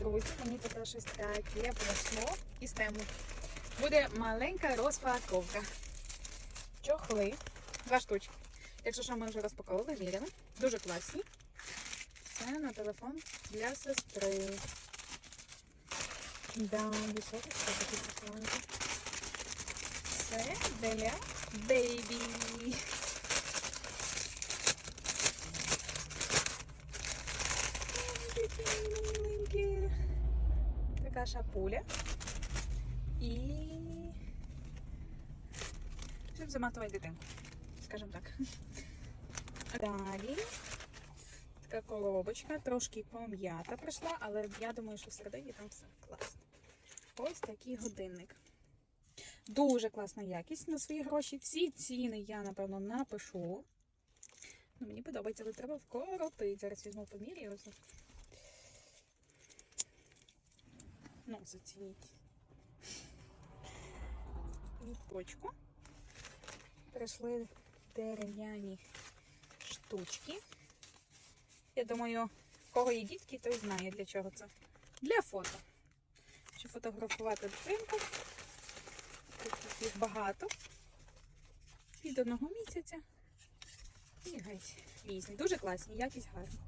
друзі, мені тут щось таке пройшло із тему. Буде маленька розпаковка. Чохли. Два штучки. Якщо що, ми вже розпаковували, міряли. Дуже класні. Це на телефон для сестри. Да, висоточка такі прикольні. Це для бейбі. Миленькі. Така шапуля. І щоб заматувати дитинку, скажімо так. Далі така коробочка, трошки пом'ята прийшла, але я думаю, що всередині там все класно. Ось такий годинник. Дуже класна якість на свої гроші. Всі ціни я, напевно, напишу. Ну, мені подобається, але треба вкоротити. Зараз візьму поміряю. Ну, зацініть. Відпочку. Прийшли дерев'яні штучки. Я думаю, в кого є дітки, той знає для чого це. Для фото. Щоб фотографувати дитинку. Тут їх багато. Від одного місяця. І геть різні. Дуже класні, якість гарна.